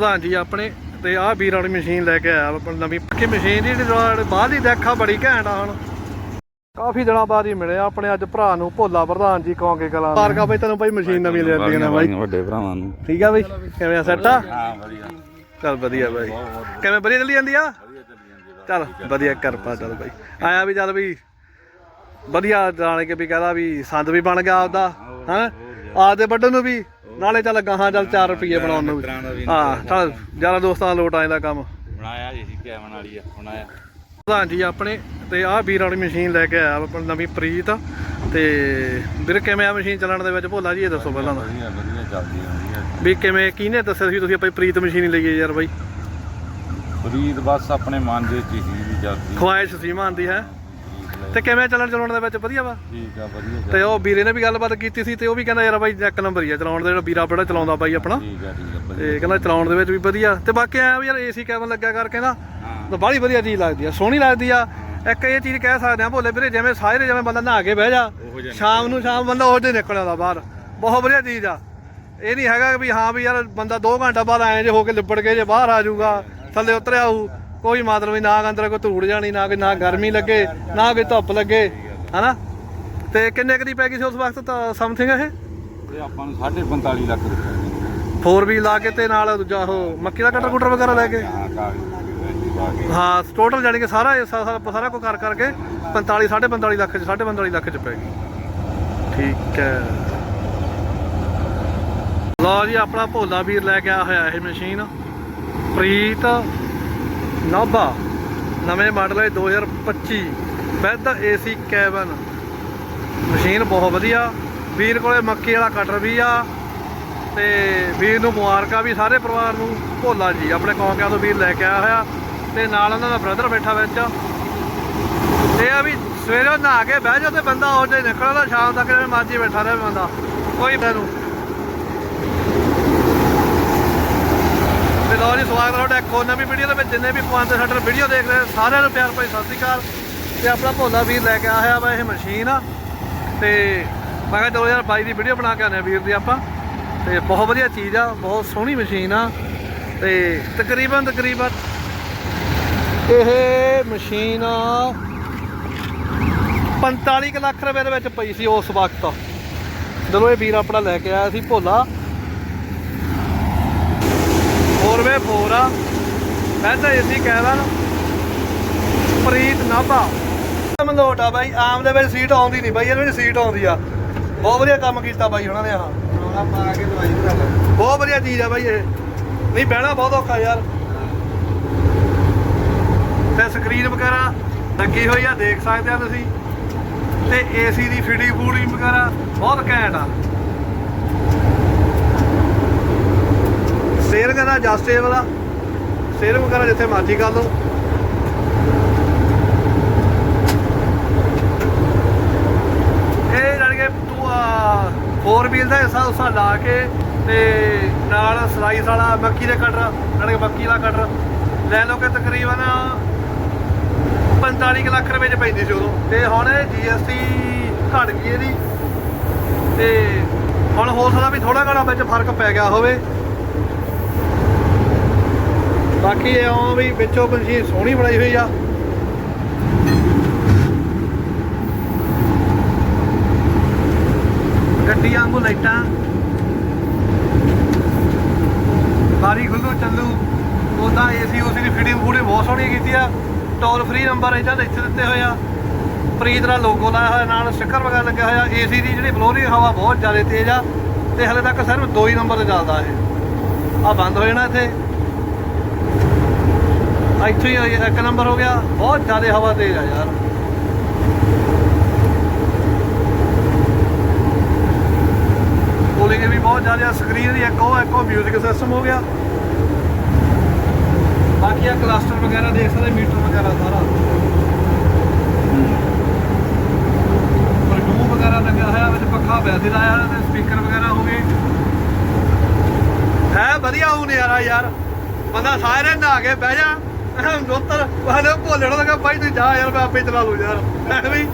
ਪ੍ਰਧਾਨ ਜੀ ਆਪਣੇ ਤੇ ਆਹ ਵੀਰ ਵਾਲੀ ਮਸ਼ੀਨ ਲੈ ਕੇ ਆਇਆ ਆਪਣੀ ਨਵੀਂ ਪੱਕੀ ਮਸ਼ੀਨ ਦੀ ਜਿਹੜੀ ਬਾਹਰ ਦੀ ਦੇਖਾ ਬੜੀ ਘੈਂਟ ਆ ਹੁਣ। ਕਾਫੀ ਦਿਨਾਂ ਬਾਅਦ ਹੀ ਮਿਲੇ ਆਪਣੇ ਅੱਜ ਭਰਾ ਨੂੰ ਭੋਲਾ ਪ੍ਰਧਾਨ ਜੀ ਕੌਂਕੇ ਕਲਾਂ ਪਾਰਕਾ ਬਈ ਤੈਨੂੰ ਬਾਈ ਮਸ਼ੀਨ ਨਵੀਂ ਲੈ ਦਿੱਤੀ ਨਾ ਬਾਈ। ਵੱਡੇ ਭਰਾਵਾਂ ਨੂੰ। ਠੀਕ ਆ ਬਈ ਕਿਵੇਂ ਆ ਸੈੱਟ ਆ? ਹਾਂ ਵਧੀਆ। ਚੱਲ ਵਧੀਆ ਬਾਈ। ਕਿਵੇਂ ਵਧੀਆ ਚੱਲੀ ਜਾਂਦੀ ਆ? ਚੱਲ ਵਧੀਆ ਕਿਰਪਾ ਚੱਲ ਬਾਈ। ਆਇਆ ਵੀ ਚੱਲ ਵੀ ਵਧੀਆ ਜਾਣ ਕੇ ਵੀ ਕਹਦਾ ਵੀ ਸੰਦ ਵੀ ਬਣ ਗਿਆ ਆਪਦਾ ਹਾਂ? ਆਪਦੇ ਵੱਡਣ ਨੂੰ ਵੀ। ਨਾਲੇ ਚੱਲ ਗਾਹਾਂ ਚੱਲ 4 ਰੁਪਏ ਬਣਾਉਣ ਨੂੰ ਵੀ। ਮਿੱਤਰਾਂ ਦਾ ਵੀ ਹਾਂ ਚੱਲ ਯਾਰਾਂ ਦੋਸਤਾਂ ਦਾ ਲੋਟ ਆ ਜਾਂਦਾ ਕੰਮ। ਬਣਾਇਆ ਜੀ ਸੀ ਕੈਮਨ ਵਾਲੀ ਆ ਬਣਾਇਆ ਪ੍ਰਧਾਨ ਜੀ ਆਪਣੇ ਤੇ ਆਹ ਵੀਰ ਵਾਲੀ ਮਸ਼ੀਨ ਲੈ ਕੇ ਆਇਆ ਆਪਣੀ ਨਵੀਂ ਪ੍ਰੀਤ। ਤੇ ਵੀਰ ਕਿਵੇਂ ਆ ਮਸ਼ੀਨ ਚੱਲਣ ਦੇ ਵਿੱਚ? ਭੋਲਾ ਜੀ ਇਹ ਦੱਸੋ ਪਹਿਲਾਂ ਤਾਂ। ਵਧੀਆ ਵਧੀਆ ਚੱਲਦੀ ਆ ਵਧੀਆ। ਵੀ ਕਿਵੇਂ ਕਿਹਨੇ ਦੱਸਿਆ ਸੀ ਤੁਸੀਂ ਆਪਾਂ ਪ੍ਰੀਤ ਮਸ਼ੀਨ ਹੀ ਲਈਏ ਯਾਰ ਬਾਈ? ਫਰੀਦ ਬਸ ਆਪਣੇ ਮਨ ਦੇ ਚ ਹੀ ਚੱਲਦੀ ਖੁਆਇਸ਼ ਸੀ ਮਾਨ ਦੀ ਹੈ। ਤੇ ਕਿਵੇਂ ਚੱਲਣ ਚਲਾਉਣ ਦੇ ਵਿੱਚ? ਵਧੀਆ ਵਾ? ਠੀਕ ਆ ਵਧੀਆ ਤੇ ਉਹ ਵੀਰੇ ਨੇ ਵੀ ਗੱਲਬਾਤ ਕੀਤੀ ਸੀ ਤੇ ਉਹ ਵੀ ਕਹਿੰਦਾ ਯਾਰ ਬਾਈ ਇੱਕ ਨੰਬਰ ਹੀ ਆ ਚਲਾਉਣ ਦਾ ਜਿਹੜਾ ਵੀਰਾ ਬੜਾ ਚਲਾਉਂਦਾ ਬਾਈ ਆਪਣਾ। ਠੀਕ ਆ ਠੀਕ ਆ ਵਧੀਆ ਤੇ ਕਹਿੰਦਾ ਚਲਾਉਣ ਦੇ ਵਿੱਚ ਵੀ ਵਧੀਆ। ਤੇ ਬਾਕੀ ਵੀ ਯਾਰ ਏਸੀ ਕੈਬਨ ਲੱਗਿਆ ਕਰਕੇ ਨਾ ਹਾਂ। ਤਾਂ ਬਾਹਲੀ ਵਧੀਆ ਚੀਜ਼ ਲੱਗਦੀ ਆ ਸੋਹਣੀ ਲੱਗਦੀ ਆ। ਇੱਕ ਇਹ ਚੀਜ਼ ਕਹਿ ਸਕਦੇ ਆ ਭੋਲੇ ਵੀਰੇ ਜਿਵੇਂ ਸਾਰੇ ਜਿਵੇਂ ਬੰਦਾ ਨਹਾ ਕੇ ਬਹਿ ਜਾ ਉਹੋ ਜਿਹਾ ਸ਼ਾਮ ਨੂੰ ਸ਼ਾਮ ਬੰਦਾ ਉਹ ਜੇ ਨਿਕਲ ਆਉਂਦਾ ਬਾਹਰ। ਬਹੁਤ ਵਧੀਆ ਚੀਜ਼ ਆ। ਇਹ ਨਹੀਂ ਹੈਗਾ ਵੀ ਹਾਂ ਵੀ ਯਾਰ ਬੰਦਾ 2 ਘੰਟਾ ਬਾਅਦ ਐਂ ਜੇ ਹੋ ਕੇ ਲਿਬੜ ਕੇ ਜੇ ਬਾਹਰ ਆ ਜਾਊਗਾ ਥੱਲੇ ਉਤਰਿਆ ਆਊ ਕੋਈ ਮਤਲਬ ਨਹੀਂ ਨਾ ਅੰਦਰ ਕੋਈ ਧੂੜ ਜਾਣੀ ਨਾ ਕੋਈ ਨਾ ਗਰਮੀ ਲੱਗੇ ਨਾ ਕੋਈ ਧੁੱਪ ਲੱਗੇ ਹਨਾ? ਤੇ ਕਿੰਨੇ ਕੁ ਦੀ ਪੈ ਗਈ ਸੀ ਉਸ ਵਕਤ ਤਾਂ ਸਮਥਿੰਗ ਇਹ? ਇਹ ਆਪਾਂ ਨੂੰ 45 ਲੱਖ ਰੁਪਏ 4 ਵੀ ਲਾ ਕੇ ਤੇ ਨਾਲ ਦੂਜਾ ਉਹ ਮੱਕੀ ਦਾ ਕਟਰ ਕੁਟਰ ਵਗੈਰਾ ਲੈ ਕੇ? ਹਾਂ ਕਾਗਜ਼ ਕੇ। ਟੋਟਲ ਜਾਣੀ ਕਿ ਸਾਰਾ ਇਹ ਸਾ- ਸਾ- ਸਾਰਾ ਕੁਝ ਕਰ ਕਰਕੇ 45 45 ਲੱਖ ਚ 45 ਲੱਖ ਚ ਪੈ ਗਈ। ਠੀਕ ਹੈ। ਲਓ ਜੀ ਆਪਣਾ ਭੋਲਾ ਵੀਰ ਲੈ ਕੇ ਆਇਆ ਹੋਇਆ ਇਹ ਮਸ਼ੀਨ ਪ੍ਰੀਤ ਨਾਭਾ, ਨਵੇਂ ਮਾਡਲ ਹੈ 2025 ਵਿਦ ਏਸੀ, ਕੈਬਨ। ਮਸ਼ੀਨ ਬਹੁਤ ਵਧੀਆ। ਵੀਰ ਕੋਲੇ ਮੱਕੀ ਵਾਲਾ ਕਟਰ ਵੀ ਆ। ਤੇ ਵੀਰ ਨੂੰ ਮੁਬਾਰਕਾਂ ਵੀ ਸਾਰੇ ਪਰਿਵਾਰ ਨੂੰ। ਭੋਲਾ ਜੀ, ਆਪਣੇ ਕੌਂਕਿਆਂ ਤੋਂ ਵੀਰ ਲੈ ਕੇ ਆਇਆ ਹੋਇਆ। ਤੇ ਨਾਲ ਉਹਨਾਂ ਦਾ ਬ੍ਰਦਰ ਬੈਠਾ ਵਿੱਚ। ਇਹ ਆ ਵੀ ਸਵੇਰੇ ਨਹਾ ਕੇ ਬਹਿ ਜਾ ਤੇ ਬੰਦਾ ਉਹ ਜੇ ਨਿਕਲਦਾ, ਸ਼ਾਮ ਤੱਕ ਜਿਵੇਂ ਮਰਜ਼ੀ ਬੈਠਾ ਰਹੇ ਬੰਦਾ। ਕੋਈ ਮੈਨੂੰ ਤੇ ਲਓ ਜੀ, ਸਵਾਗਤ ਹੈ ਤੁਹਾਡਾ ਇੱਕ ਹੋਰ ਨਵੀਂ ਵੀਡੀਓ ਦੇ ਵਿੱਚ। ਜਿੰਨੇ ਵੀ ਪਵਾਉਂਦੇ ਸਾਡੇ ਵੀਡੀਓ ਦੇਖ ਰਹੇ ਸਾਰਿਆਂ ਨੂੰ ਪਿਆਰ ਭਰੀ ਸਤਿ ਸ਼੍ਰੀ ਅਕਾਲ। ਤੇ ਆਪਣਾ ਭੋਲਾ ਵੀਰ ਲੈ ਕੇ ਆਇਆ ਵਾ ਇਹ ਮਸ਼ੀਨ ਆ। ਤੇ ਮੈਂ ਕਿਹਾ 2022 ਦੀ ਵੀਡੀਓ ਬਣਾ ਕੇ ਆਨੇ ਵੀਰ ਦੀ ਆਪਾਂ। ਤੇ ਬਹੁਤ ਵਧੀਆ ਚੀਜ਼ ਆ, ਬਹੁਤ ਸੋਹਣੀ ਮਸ਼ੀਨ ਆ। ਤੇ ਤਕਰੀਬਨ ਤਕਰੀਬਨ ਇਹ ਮਸ਼ੀਨ 45 ਕੁ ਲੱਖ ਰੁਪਏ ਦੇ ਵਿੱਚ ਪਈ ਸੀ ਉਸ ਵਕਤ। ਜਦੋਂ ਇਹ ਵੀਰ ਆਪਣਾ ਲੈ ਕੇ ਆਇਆ ਸੀ ਭੋਲਾ। 4x4 ਆ ਮੈਂ ਤਾਂ ਇਸੇ ਕਹਿਦਾ ਪ੍ਰੀਤ ਨਾਭਾ। ਮਲੋਟ ਆ ਬਾਈ ਆਮ ਦੇ ਵਿੱਚ ਸੀਟ ਆਉਂਦੀ ਨਹੀਂ ਬਾਈ ਇਹਦੇ ਵਿੱਚ ਸੀਟ ਆਉਂਦੀ ਆ। ਬਹੁਤ ਵਧੀਆ ਕੰਮ ਕੀਤਾ ਬਾਈ ਉਹਨਾਂ ਨੇ ਆਹ। ਰੋਣਾ ਪਾ ਕੇ ਦਵਾਈ ਲੈ ਬਹੁਤ ਵਧੀਆ ਚੀਜ਼ ਆ ਬਾਈ ਇਹ। ਨਹੀਂ ਬਹਿਣਾ ਬਹੁਤ ਔਖਾ ਯਾਰ। ਤੇ ਸਕਰੀਨ ਵਗੈਰਾ ਲੱਗੀ ਹੋਈ ਆ ਦੇਖ ਸਕਦੇ ਆ ਤੁਸੀਂ। ਤੇ ਏਸੀ ਦੀ ਫਿਟਿੰਗ ਫੂਡਿੰਗ ਵਗੈਰਾ ਬਹੁਤ ਘੈਂਟ ਆ। ਸੇਰਿੰਗ ਦਾ ਜਸਟੇਬਲ ਆ। ਸੇਰਿੰਗ ਵਗੈਰਾ ਜਿੱਥੇ ਮਰਜ਼ੀ ਕਰ ਲਓ। ਇਹ ਜਾਣੀ ਕਿ ਤੂੰ, ਆ 4 ਵੀਲ ਦਾ ਹਿੱਸਾ ਉਸਾ ਲਾ ਕੇ ਤੇ ਨਾਲ ਸਲਾਈਸ ਵਾਲਾ ਮੱਕੀ ਦੇ ਕਟਰ ਜਾਣੀ ਕਿ ਮੱਕੀ ਦਾ ਕਟਰ ਲੈ ਲਓ ਕਿ ਤਕਰੀਬਨ 45 ਕੁ ਲੱਖ ਰੁਪਏ ਚ ਪੈਂਦੀ ਸੀ ਉਦੋਂ। ਤੇ ਹੁਣ ਜੀਐਸਟੀ ਘਟ ਗਈ ਇਹਦੀ। ਤੇ ਹੁਣ ਹੋ ਸਕਦਾ ਵੀ ਥੋੜਾ ਘਣਾ ਵਿੱਚ ਫ਼ਰਕ ਪੈ ਗਿਆ ਹੋਵੇ। ਬਾਕੀ ਇਹ ਆ ਵੀ ਵਿੱਚੋਂ ਮਸ਼ੀਨ ਸੋਹਣੀ ਬਣਾਈ ਹੋਈ ਆ। ਗੱਡੀ ਵਾਂਗੂ ਲਾਈਟਾਂ। ਬਾਰੀ ਖੁੱਲੂ, ਚੱਲੂ। ਉਹਦਾ ਏਸੀ ਉਸੇ ਦੀ ਫਿਟਿੰਗ ਪੂਰੀ ਬਹੁਤ ਸੋਹਣੀ ਕੀਤੀ ਆ। ਟੋਲ ਫ੍ਰੀ ਨੰਬਰ ਇਹਦਾ ਇੱਥੇ ਦਿੱਤੇ ਹੋਏ ਆ। ਪ੍ਰੀਤ ਦਾ ਲੋਗੋ ਲਾਇਆ ਹੋਇਆ, ਨਾਲ ਸਟicker ਵਗੈਰਾ ਲੱਗਿਆ ਹੋਇਆ। ਏਸੀ ਦੀ ਜਿਹੜੀ ਬਲੋਰੀ ਹਵਾ ਬਹੁਤ ਜ਼ਿਆਦਾ ਤੇਜ਼ ਆ। ਤੇ ਹਲੇ ਤੱਕ ਸਿਰਫ ਦੋ ਹੀ ਨੰਬਰ ਤੇ ਚੱਲਦਾ ਇਹ। ਆ ਬੰਦ ਹੋ ਜਾਣਾ ਇੱਥੇ। ਇੱਥੇ ਹੀ ਇੱਕ ਨੰਬਰ ਹੋ ਗਿਆ। ਬਹੁਤ ਜ਼ਿਆਦਾ ਹਵਾ ਤੇਜ਼ ਆ ਯਾਰ। ਕੂਲਿੰਗ ਵੀ ਬਹੁਤ ਜ਼ਿਆਦਾ ਸਕਰੀਨ ਦੀ ਇੱਕ ਉਹ ਇੱਕ ਉਹ ਮਿਊਜ਼ਿਕ ਸਿਸਟਮ ਹੋ ਗਿਆ। ਬਾਕੀ ਆ ਕਲਸਟਰ ਵਗੈਰਾ ਦੇਖ ਸਕਦੇ, ਮੀਟਰ ਵਗੈਰਾ ਸਾਰਾ। ਪਰਡੂ ਵਗੈਰਾ ਲੱਗਿਆ ਹੋਇਆ, ਵਿੱਚ ਪੱਖਾ ਵੈਸੇ ਲਾਇਆ ਤੇ ਸਪੀਕਰ ਵਗੈਰਾ ਹੋ ਗਏ। ਹੈ, ਵਧੀਆ ਉਹ ਨਜ਼ਾਰਾ ਯਾਰ। ਬੰਦਾ ਸਾਰੇ ਨਹਾ ਕੇ ਬਹਿ ਜਾ। ਦੋਤਰ ਵਾਲੇ ਭੋਲੇ ਨੂੰ ਲੱਗਾ ਭਾਈ ਤੂੰ ਜਾ ਯਾਰ ਮੈਂ ਆਪੇ ਚਲਾ ਲੂ ਯਾਰ। ਐਵੇਂ ਹੀ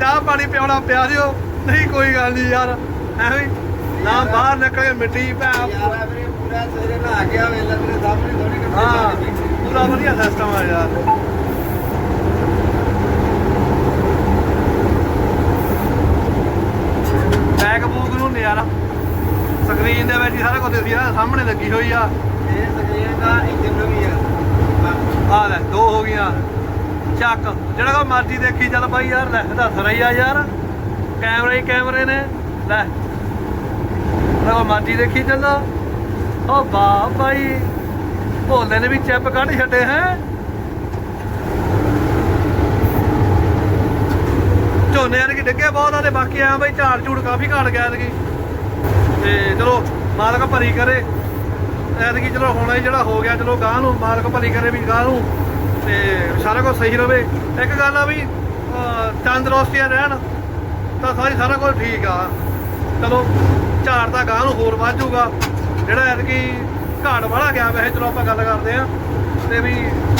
ਚਾਹ ਪਾਣੀ ਪਿਆਉਣਾ ਪਿਆ ਦਿਓ। ਨਹੀਂ ਕੋਈ ਗੱਲ ਨਹੀਂ ਯਾਰ। ਐਵੇਂ ਹੀ ਨਾ ਬਾਹਰ ਨਿਕਲ ਕੇ ਮਿੱਟੀ ਭੈ ਯਾਰ ਵੀਰੇ ਪੂਰਾ ਸਵੇਰੇ ਨਹਾ ਕੇ ਆ ਵੇਲਾ ਤੇਰੇ ਸਾਹਮਣੇ ਥੋੜੀ ਹਾਂ ਪੂਰਾ ਵਧੀਆ ਸਿਸਟਮ ਆ ਯਾਰ। ਬੈਕ ਬੂਕ ਨੂੰ ਨਜ਼ਾਰਾ ਸਕਰੀਨ ਦੇ ਵਿੱਚ ਸਾਰਾ ਕੁਝ ਸਾਹਮਣੇ ਲੱਗੀ ਹੋਈ ਆ। ਇਹ ਸਕਰੀਨ ਦਾ ਇੰਜਨ ਦੋ ਚੱਕ। ਜਿਹੜਾ ਕੋ ਮਰਜ਼ੀ ਦੇਖੀ ਚੱਲ ਬਾਈ ਯਾਰ, ਲੈ ਇਹਦਾ ਸਰਾ ਆ ਯਾਰ। ਕੈਮਰੇ ਹੀ ਕੈਮਰੇ ਨੇ। ਲੈ। ਜਿਹੜਾ ਕੋ ਮਰਜ਼ੀ ਦੇਖੀ ਚੱਲੋ। ਓ ਵਾਹ ਬਾਈ। ਭੋਲੇ ਨੇ ਵੀ ਚਿੱਪ ਕੱਢ ਛੱਡੇ ਹੈ। ਝੋਨੇ ਯਾਰ ਕਿ ਡਿੱਗੇ ਬਹੁਤ ਆ ਬਾਕੀ ਆ ਬਾਈ ਝਾੜ ਝੂੜ ਕਾਫੀ ਘਟ ਗਿਆ ਐਤਕੀ। ਤੇ ਚਲੋ, ਮਾਲਕ ਭਰੀ ਕਰੇ। ਐਤਕੀ ਚਲੋ ਹੁਣ ਇਹ ਜਿਹੜਾ ਹੋ ਗਿਆ, ਚਲੋ ਗਾਂ ਨੂੰ, ਮਾਲਕ ਭਲੀ ਕਰੇ ਵੀ ਗਾਂ ਨੂੰ। ਤੇ ਸਾਰਾ ਕੁਝ ਸਹੀ ਰਵੇ। ਇੱਕ ਗੱਲ ਆ ਵੀ ਤੰਦਰੁਸਤੀਆਂ ਰਹਿਣ, ਤਾਂ ਸਾਰੀ ਸਾਰਾ ਕੁਝ ਠੀਕ ਆ। ਚਲੋ, ਝਾੜ ਦਾ ਗਾਂ ਨੂੰ ਹੋਰ ਵੱਧ ਜਾਊਗਾ। ਜਿਹੜਾ ਐਤਕੀ ਘਾਟ ਵਾਲਾ ਗਿਆ, ਵੈਸੇ ਚਲੋ ਆਪਾਂ ਗੱਲ ਕਰਦੇ ਆ ਤੇ ਵੀ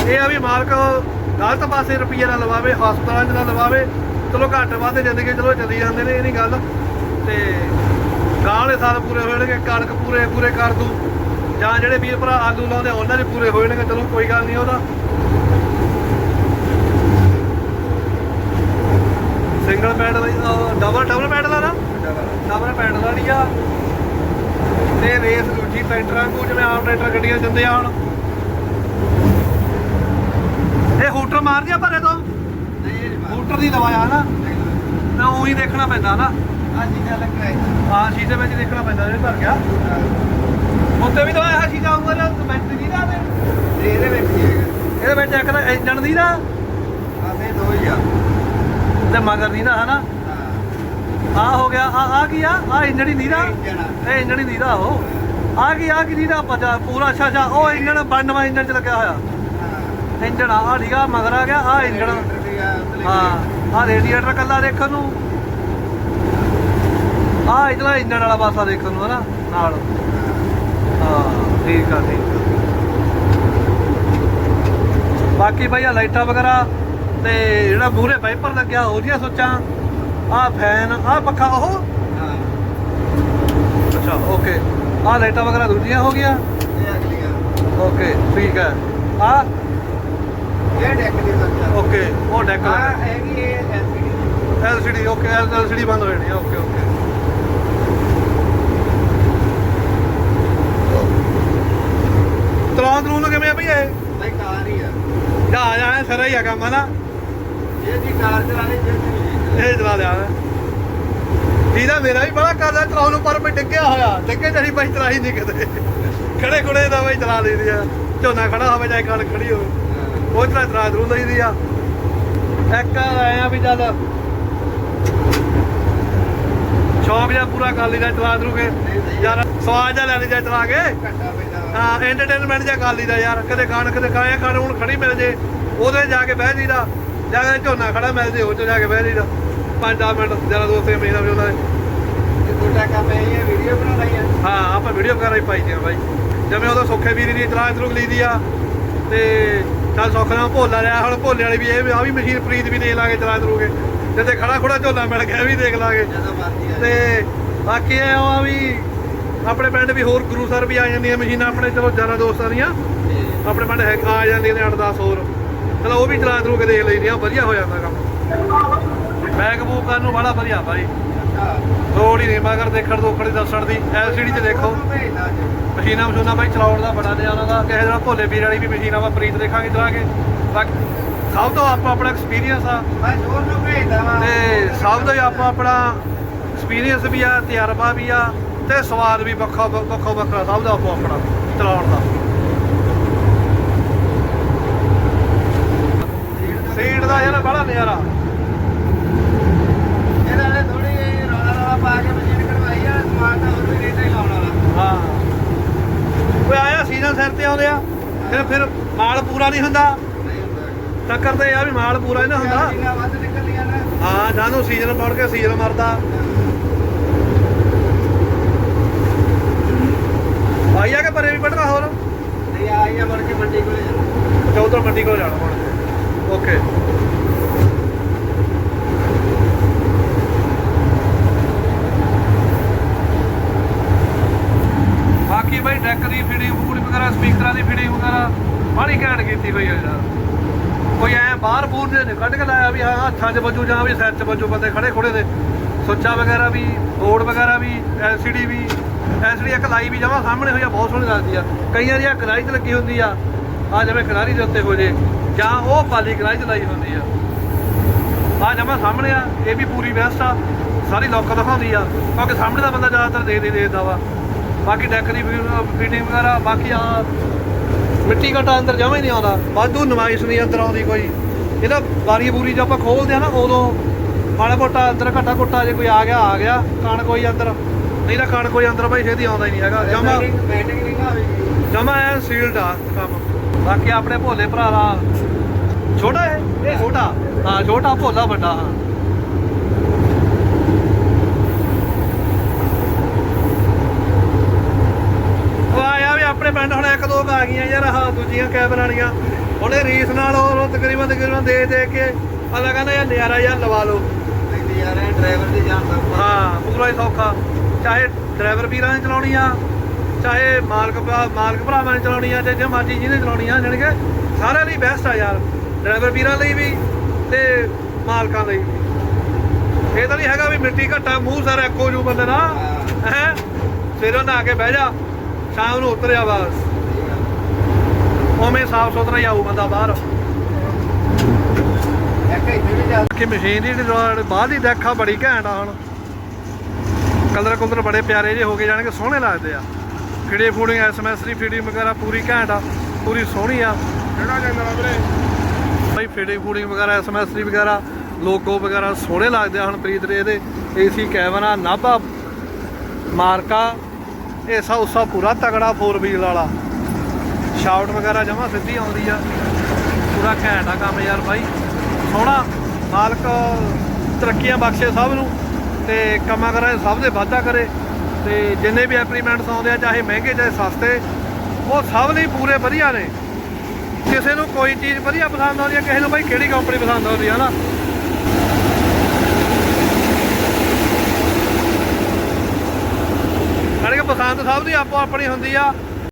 ਇਹ ਆ ਵੀ ਮਾਲਕ ਗਲਤ ਪਾਸੇ ਰੁਪਈਆ ਨਾ ਲਵਾਵੇ, ਹਸਪਤਾਲਾਂ 'ਚ ਨਾ ਲਵਾਵੇ। ਚਲੋ ਘੱਟ ਵਾਧੇ ਜ਼ਿੰਦਗੀ ਚਲੋ ਚੱਲੀ ਜਾਂਦੇ ਨੇ, ਇਹ ਨਹੀਂ ਗੱਲ। ਤੇ ਗਾਂ ਵਾਲੇ ਸਾਲ ਪੂਰੇ ਹੋਣਗੇ, ਕਣਕ ਪੂਰੇ ਪੂਰੇ ਕਰ ਦੂ। ਜਾਂ ਜਿਹੜੇ ਵੀਰ ਭਰਾ ਆਲੂ ਲਾਉਂਦੇ ਉਹਨਾਂ ਦੇ ਪੂਰੇ ਹੋਣਗੇ ਚਲੋ ਕੋਈ ਗੱਲ ਨਹੀਂ ਉਹਦਾ single peddle double double peddle ਆ ਨਾ ਡਬਲ ਪੈਡਲ ਵਾਲੀ ਆ। ਤੇ ਰੇਸ ਦੂਜੀ ਟਰੈਕਟਰਾਂ ਨੂੰ ਜਿਵੇਂ ਆਮ ਟਰੈਕਟਰ ਗੱਡੀਆਂ ਦਿੰਦੇ ਆ ਹੁਣ। ਇਹ ਹੂਟਰ ਮਾਰਦੀ ਆ ਭਰੇ ਤੋਂ? ਨਹੀਂ ਨਹੀਂ ਹੂਟਰ ਦੀ ਦਵਾਇਆ ਨਾ? ਤਾਂ ਉਹੀ ਦੇਖਣਾ ਪੈਂਦਾ ਨਾ। ਆ ਚੀਜ਼ਾਂ ਲੱਗ ਰਿਹਾ ਹਾਂ ਸ਼ੀਸ਼ੇ ਵਿੱਚ ਦੇਖਣਾ ਪੈਂਦਾ ਜੇ ਭਰ ਗਿਆ। ਉੱਤੇ ਵੀ ਦਵਾਇਆ ਸ਼ੀਸ਼ਾ ਆਊਗਾ ਨਾ ਬੈਟਰੀ ਦੀ ਨਾ ਤੇ। ਇਹਦੇ ਵਿੱਚ ਹੀ ਹੈਗਾ। ਇਹਦੇ ਵਿੱਚ ਇੱਕ ਤਾਂ ਇੰਜਣ ਦੀ ਨਾ। ਇਹ ਦੋ ਹੀ ਆ। ਤੇ ਮਗਰ ਦੀ ਨਾ ਹਨਾ? ਹਾਂ। ਆ ਹੋ ਗਿਆ ਆ ਆ ਕੀ ਆ? ਆ ਇੰਜਣ ਹੀ ਇੰਜਣ ਆ। ਇਹ ਇੰਜਣ ਹੀ ਨੀਦਾ ਉਹ। ਆ ਕੀ ਆ ਕੀ ਨੀਦਾ ਪਜਾ ਪੂਰਾ ਅੱਛਾ ਅੱਛਾ ਉਹ ਇੰਜਣ 92 ਇੰਜਣ ਚ ਲੱਗਿਆ ਹੋਇਆ। ਇੰਜਣ ਆ ਆ ਠੀਕ ਆ ਮਗਰ ਆ ਗਿਆ ਆ ਇੰਜਣ ਹਾਂ ਆ ਰੇਡੀਏਟਰ ਕੱਲਾ ਦੇਖਣ ਨੂੰ। ਆ ਇਤਲਾ ਇੰਜਣ ਵਾਲਾ ਪਾਸਾ ਦੇਖਣ ਨੂੰ ਹਨਾ? ਨਾਲ। ਹਾਂ। ਠੀਕ ਆ ਠੀਕ ਆ। ਬਾਕੀ ਭਾਈ ਆ ਲਾਈਟਾਂ ਵਗੈਰਾ ਤੇ ਜਿਹੜਾ ਮੂਹਰੇ ਵਾਈਪਰ ਲੱਗਿਆ ਉਹਦੀਆਂ ਸੋਚਾਂ। ਆ ਫੈਨ ਆ ਪੱਖਾ ਉਹ? ਹਾਂ। ਅੱਛਾ ਓਕੇ। ਆ ਲਾਈਟਾਂ ਵਗੈਰਾ ਦੂਜੀਆਂ ਹੋ ਗਈਆਂ? ਇਹ ਅਗਲੀ ਆ ਓਕੇ ਠੀਕ ਹੈ ਆ ਇਹ ਡੈਕ ਦੀ ਸੱਚਾ ਓਕੇ ਉਹ ਡੈਕ ਆ ਹੈਗੀ ਇਹ ਐਲਸੀਡੀ ਐਲਸੀਡੀ ਓਕੇ ਐਲਸੀਡੀ ਬੰਦ ਹੋ ਜਾਣੀ ਓਕੇ ਓਕੇ। ਤਰੂ ਨੂੰ ਕਿਵੇਂ ਆ ਭਈ ਇਹ? ਨਹੀਂ ਕਾਰ ਹੀ ਆ। ਜਾ ਆ ਜਾ ਸਰਾ ਹੀ ਆ ਕੰਮ ਹਨਾ? ਇਹ ਜੀ ਕਾਰ ਚਲਾਣੇ ਚਾਹੀਦੀ ਇਹ ਚਲਾ ਲਿਆ ਇਹਦਾ ਮੇਰਾ ਵੀ ਬੜਾ ਕਰਦਾ ਚਲਾਉਣ ਨੂੰ ਪਰ ਮੈਂ ਡਿੱਗਿਆ ਹੋਇਆ। ਡਿੱਗੇ ਜਣੀ ਬਾਈ ਚਲਾਈ ਨਹੀਂ ਕਿਤੇ। ਖੜੇ ਖੜੇ ਦਾ ਬਾਈ ਚਲਾ ਲਈਦੀ ਆ। ਝੋਨਾ ਖੜਾ ਹੋਵੇ ਚਾਹੇ ਕਣ ਖੜੀ ਹੋਵੇ। ਉਹ ਚਲਾ ਚਲਾ ਦਰੂ ਲਈਦੀ ਆ। ਇੱਕ ਆਏ ਆ ਵੀ ਚੱਲ। ਸ਼ੌਕ ਜਿਹਾ ਪੂਰਾ ਕਰ ਲਈਦਾ ਚਲਾ ਦਰੂ ਕੇ। ਯਾਰ ਸਵਾਦ ਜਿਹਾ ਲੈ ਲਈਦਾ ਚਲਾ ਕੇ। ਹਾਂ ਐਂਟਰਟੇਨਮੈਂਟ ਜਿਹਾ ਕਰ ਲਈਦਾ ਯਾਰ। ਕਦੇ ਗਾਣ ਕਦੇ ਗਾਇਆ ਗਾਣ ਹੁਣ ਖੜੀ ਮਿਲ ਜੇ। ਉਹਦੇ ਜਾ ਕੇ ਬਹਿ ਜੀਦਾ ਜਾ ਕੇ ਝੋਨਾ ਖੜਾ ਮਿਲ ਜੇ ਉਹ ਚ ਜਾ ਕੇ ਬਹਿ ਜੀਦਾ 5-10 ਮਿੰਟ ਜਰਾ ਦੋਸਤੇ ਮਹੀਨਾ ਵੀ ਉਹਨਾਂ ਦੇ। ਇਹ ਤੁਹਾਡਾ ਕੰਮ ਇਹ ਹੈ ਵੀਡੀਓ ਬਣਾਉਣਾ ਹੀ ਹਾਂ। ਆਪਾਂ ਵੀਡੀਓ ਵਗੈਰਾ ਹੀ ਪਾਈ ਦੀਆਂ ਬਾਈ। ਜਿਵੇਂ ਉਦੋਂ ਸੁੱਖੇ ਵੀਰੀ ਦੀ ਇਤਲਾਹ ਇਤਰੂ ਲਈਦੀ ਆ। ਤੇ ਚੱਲ ਸੁੱਖ ਨਾਲ ਭੋਲਾ ਲਿਆ ਹੁਣ ਭੋਲੇ ਵਾਲੀ ਵੀ ਇਹ ਆ ਵੀ ਮਸ਼ੀਨ ਪ੍ਰੀਤ ਵੀ ਦੇ ਲਾਂਗੇ ਚਲਾ ਤਰੂਗੇ ਜਿੱਤੇ ਖੜਾ ਖੜਾ ਝੋਲਾ ਮਿਲ ਗਿਆ ਇਹ ਵੀ ਦੇਖ ਲਾਂਗੇ। ਤੇ ਬਾਕੀ ਇਹ ਆ ਵੀ ਆਪਣੇ ਪਿੰਡ ਵੀ ਹੋਰ ਗੁਰੂ ਸਰ ਵੀ ਆ ਜਾਂਦੀਆਂ ਮਸ਼ੀਨਾਂ ਆਪਣੇ ਚਲੋ ਜ਼ਿਆਦਾ ਦੋਸਤਾਂ ਦੀਆਂ। ਆਪਣੇ ਪਿੰਡ ਹੈ ਆ ਜਾਂਦੀਆਂ ਨੇ 8-10 ਹੋਰ। ਚਲੋ ਉਹ ਵੀ ਚਲਾ ਤਰੂ ਕੇ ਦੇਖ ਲਈਦੀਆਂ ਵਧੀਆ ਹੋ ਜਾਂਦਾ ਕੰਮ। ਬੈਗ ਬੂਕ ਕਰਨ ਨੂੰ ਬੜਾ ਵਧੀਆ ਭਾਈ ਹੀ ਨਹੀਂ ਮਗਰ ਦੇਖਣ ਦੋਖਣ ਦੀ ਦੱਸਣ ਦੀ ਐਲਸੀਡੀ 'ਚ ਦੇਖੋ। ਮਸ਼ੀਨਾਂ ਮਸ਼ੂਨਾਂ ਬਾਈ ਚਲਾਉਣ ਦਾ ਬੜਾ ਨਿਆਣਾ ਦਾ। ਕਿਸੇ ਜਿਹੜਾ ਭੋਲੇ ਵੀਰ ਵਾਲੀ ਵੀ ਮਸ਼ੀਨ ਆਪਾਂ ਪ੍ਰੀਤ ਦੇਖਾਂਗੇ ਚਲਾ ਕੇ ਬਾਕੀ ਸਭ ਤੋਂ ਆਪਾਂ ਆਪਣਾ ਐਕਸਪੀਰੀਅੰਸ ਆ। ਮੈਂ ਜੋਰ ਨੂੰ ਭੇਜਦਾ ਵਾ। ਤੇ ਸਭ ਤੋਂ ਆਪਾਂ ਆਪਣਾ ਐਕਸਪੀਰੀਅੰਸ ਵੀ ਆ ਤਜਰਬਾ ਵੀ ਆ। ਤੇ ਸਵਾਦ ਵੀ ਵੱਖੋ ਵੱਖੋ ਵੱਖਰਾ ਸਭ ਦਾ ਆਪੋ ਆਪਣਾ ਚਲਾਉਣ ਦਾ। ਸੀਟ ਦਾ ਯਾਰ ਬੜਾ ਨਜ਼ਾਰਾ। ਇਹਨਾਂ ਨੇ ਥੋੜੀ ਰੌਲਾ ਰੌਲਾ ਪਾ ਕੇ ਮਸ਼ੀਨ ਕਢਵਾਈ ਆ ਸਮਾਨ ਤਾਂ ਹੋਰ ਵੀ ਰੇਟ ਹੀ ਲਾਉਣ ਵਾਲਾ। ਹਾਂ। ਕੋਈ ਆਇਆ ਸੀਜ਼ਨ ਸਿਰ ਤੇ ਆਉਂਦੇ ਆ ਫਿਰ ਫਿਰ ਮਾਲ ਪੂਰਾ ਨਹੀਂ ਹੁੰਦਾ। ਤੇ ਆ ਵੀ ਮਾਲ ਪੂਰਾ ਨਹੀਂ ਹੁੰਦਾ। ਹਾਂ ਜਾਨੂੰ ਸੀਜ਼ਨ ਪੜ ਕੇ ਸੀਜ਼ਨ ਮਰਦਾ ਆਈ ਆ ਕੇ ਪਰੇ ਵੀ ਪੜਨਾ ਹੋਰ? ਨਹੀਂ ਆਈ ਆ ਮੜ ਕੇ ਮੰਡੀ ਕੋਲੇ ਜਾਣਾ। ਚੌਧਰ ਮੰਡੀ ਕੋਲ ਜਾਣਾ ਹੁਣ। ਓਕੇ ਬਾਕੀ ਬਈ ਡੈਕ ਦੀ ਦੀ ਫੀਡਿੰਗ ਵਗੈਰਾ ਬਾਹਲੀ ਘੈਂਟ ਕੀਤੀ ਹੋਈ ਹੈ ਯਾਰ। ਕੋਈ ਐ ਬਾਹਰ ਬੂਰ ਦੇ ਨੇ ਕੱਢ ਕੇ ਲਾਇਆ ਵੀ ਹਾਂ ਹੱਥਾਂ 'ਚ ਵੱਜੂ ਜਾਂ ਵੀ ਸਿਰ 'ਚ ਵੱਜੂ ਬੰਦੇ ਖੜੇ ਖੁੜੇ ਦੇ ਸੁੱਚਾ ਵਗੈਰਾ ਵੀ, ਬੋਰਡ ਵਗੈਰਾ ਵੀ ਐਲਸੀਡੀ ਵੀ ਐਲਸੀਡੀ ਇੱਕ ਲਾਈ ਵੀ ਜਮਾ ਸਾਹਮਣੇ ਹੋਈ ਆ, ਬਹੁਤ ਸੋਹਣੀ ਲੱਗਦੀ ਆ। ਕਈਆਂ ਦੀ ਆ ਕਨਾਈ 'ਚ ਲੱਗੀ ਹੁੰਦੀ ਆ ਆ ਜਿਵੇਂ ਕਿਨਾਰੀ ਦੇ ਉੱਤੇ ਹੋ ਜੇ, ਜਾਂ ਉਹ ਪਾਲੀ ਕਨਾਈ 'ਚ ਲਾਈ ਹੁੰਦੀ ਆ। ਆ ਜਮਾ ਸਾਹਮਣੇ ਆ, ਇਹ ਵੀ ਪੂਰੀ ਬੈਸਟ ਆ, ਸਾਰੀ ਲੋਕ ਦਿਖਾਉਂਦੀ ਆ। ਕਿਉਂਕਿ ਸਾਹਮਣੇ ਦਾ ਬੰਦਾ ਜ਼ਿਆਦਾਤਰ ਦੇ ਦੇ ਦੇਦਾ ਵਾ। ਬਾਕੀ ਡੈਕ ਦੀ ਫੀਟਿੰਗ ਵਗੈਰਾ, ਬਾਕੀ ਆ ਮਿੱਟੀ ਘਟਾ ਅੰਦਰ ਜਮਾ ਹੀ ਨਹੀਂ ਆਉਂਦਾ। ਵਾਧੂ ਨਮਾਇਸ਼ ਨਹੀਂ ਅੰਦਰ ਆਉਂਦੀ ਕੋਈ। ਇਹਦਾ ਬਾਰੀ ਬੂਰੀ ਜੇ ਆਪਾਂ ਖੋਲਦੇ ਆ ਨਾ, ਉਦੋਂ ਮਾੜਾ ਮੋਟਾ ਅੰਦਰ ਘਟਾ ਘੁੱਟਾ ਜੇ ਕੋਈ ਆ ਗਿਆ ਆ ਗਿਆ ਕਣ ਕੋਈ ਅੰਦਰ। ਨਹੀਂ ਤਾਂ ਕਣ ਕੋਈ ਅੰਦਰ ਭਾਈ ਛੇਤੀ ਆਉਂਦਾ ਹੀ ਨਹੀਂ ਹੈਗਾ। ਜਮਾ ਬੈਟਿੰਗ ਨਹੀਂ ਆਵੇਗੀ। ਜਮਾ ਐ ਸੀਲਡ ਆ ਕੰਮ। ਬਾਕੀ ਆਪਣੇ ਭੋਲੇ ਭਰਾ ਦਾ ਛੋਟਾ ਹੈ ਇਹ ਛੋਟਾ। ਹਾਂ ਛੋਟਾ ਭੋਲਾ ਵੱਡਾ ਹਾਂ। ਆਪਣੇ ਪਿੰਡ ਹੁਣ ਇੱਕ ਦੋ ਆ ਗਈਆਂ ਯਾਰ ਆਹ ਦੂਜੀਆਂ ਕੈਬਨ ਵਾਲੀਆਂ। ਉਹਨੇ ਰੀਸ ਨਾਲ ਉਹ ਤਕਰੀਬਨ ਤਕਰੀਬਨ ਦੇ ਦੇ ਕੇ ਅਲਾ ਕਹਿੰਦਾ ਯਾਰ ਨਜ਼ਾਰਾ ਯਾਰ ਲਵਾ ਲਓ। ਨਹੀਂ ਯਾਰ ਇਹ ਡਰਾਈਵਰ ਦੀ ਜਾਨ ਹਾਂ ਸੌਖਾ। ਚਾਹੇ ਡਰਾਈਵਰ ਵੀਰਾਂ ਨੇ ਚਲਾਉਣੀ ਆ ਚਾਹੇ ਮਾਲਕ ਮਾਲਕ ਭਰਾਵਾਂ ਨੇ ਚਲਾਉਣੀ ਆ ਤੇ ਜੇ ਮਰਜ਼ੀ ਜਿਹਨੇ ਚਲਾਉਣੀ ਆ ਜਾਣੀ ਕਿ ਸਾਰਿਆਂ ਲਈ ਬੈਸਟ ਆ ਯਾਰ ਡਰਾਈਵਰ ਵੀਰਾਂ ਲਈ ਵੀ ਤੇ ਮਾਲਕਾਂ ਲਈ ਵੀ। ਇਹ ਤਾਂ ਨਹੀਂ ਹੈਗਾ ਵੀ ਮਿੱਟੀ ਘੱਟਾ ਮੂੰਹ ਸਾਰਾ ਇੱਕੋ ਜੂ ਬੰਦੇ ਦਾ। ਹੈ। ਸਵੇਰੇ ਨਹਾ ਕੇ ਬਹਿ ਜਾ ਸ਼ਾਮ ਨੂੰ ਉਤਰਿਆ ਬਸ। ਉਵੇਂ ਸਾਫ਼ ਸੁਥਰਾ ਹੀ ਆਊ ਬੰਦਾ ਬਾਹਰ। ਕਿ ਮਸ਼ੀਨ ਦੀ ਦੀ ਦੇਖਾ ਬੜੀ ਘੈਂਟ ਆ ਹੁਣ। ਕਲਰ ਕੁਲਰ ਬੜੇ ਪਿਆਰੇ ਜਿਹੇ ਹੋ ਗਏ ਜਾਣਗੇ ਸੋਹਣੇ ਲੱਗਦੇ ਆ। ਕਿਹੜੇ ਫੂਡਿੰਗ ਐਸਐਮਐਸ ਦੀ ਫੀਡਿੰਗ ਵਗੈਰਾ ਪੂਰੀ ਘੈਂਟ ਆ ਪੂਰੀ ਸੋਹਣੀ ਆ। ਕਿਹੜਾ ਜਾਂਦਾ ਵੀਰੇ? ਭਾਈ ਫੀਡਿੰਗ ਫੂਡਿੰਗ ਵਗੈਰਾ ਐਸਐਮਐਸ ਦੀ ਵਗੈਰਾ ਲੋਗੋ ਵਗੈਰਾ ਸੋਹਣੇ ਲੱਗਦੇ ਆ ਹੁਣ ਪ੍ਰੀਤ ਦੇ ਇਹਦੇ। ਏਸੀ ਕੈਬਨ ਆ ਨਾਭਾ ਮਾਰਕਾ ਇਹ ਸਾ ਉਸਾ ਪੂਰਾ ਤਗੜਾ 4 ਵੀਲ ਵਾਲਾ। ਸ਼ਾਊਟ ਵਗੈਰਾ ਜਮਾ ਸਿੱਧੀ ਆਉਂਦੀ ਆ। ਪੂਰਾ ਘੈਂਟ ਆ ਕੰਮ ਯਾਰ ਬਾਈ। ਸੋਹਣਾ ਮਾਲਕ ਤਰੱਕੀਆਂ ਬਖਸ਼ੇ ਸਭ ਨੂੰ ਤੇ ਕੰਮਾਂ ਕਰਾਂ ਸਭ ਦੇ ਵਾਧਾ ਕਰੇ ਤੇ ਜਿੰਨੇ ਵੀ ਐਗਰੀਮੈਂਟਸ ਆਉਂਦੇ ਆ, ਚਾਹੇ ਮਹਿੰਗੇ ਚਾਹੇ ਸਸਤੇ, ਉਹ ਸਭ ਲਈ ਪੂਰੇ ਵਧੀਆ ਨੇ। ਕਿਸੇ ਨੂੰ ਕੋਈ ਚੀਜ਼ ਵਧੀਆ ਪਸੰਦ ਆਉਂਦੀ ਹੈ ਕਿਸੇ ਨੂੰ ਬਾਈ ਕਿਹੜੀ ਕੰਪਨੀ ਪਸੰਦ ਆਉਂਦੀ ਹੈ ਨਾ ਕਿ ਪਸੰਦ ਸਭ ਦੀ ਆਪੋ ਆਪਣੀ ਹੁੰਦੀ ਆ।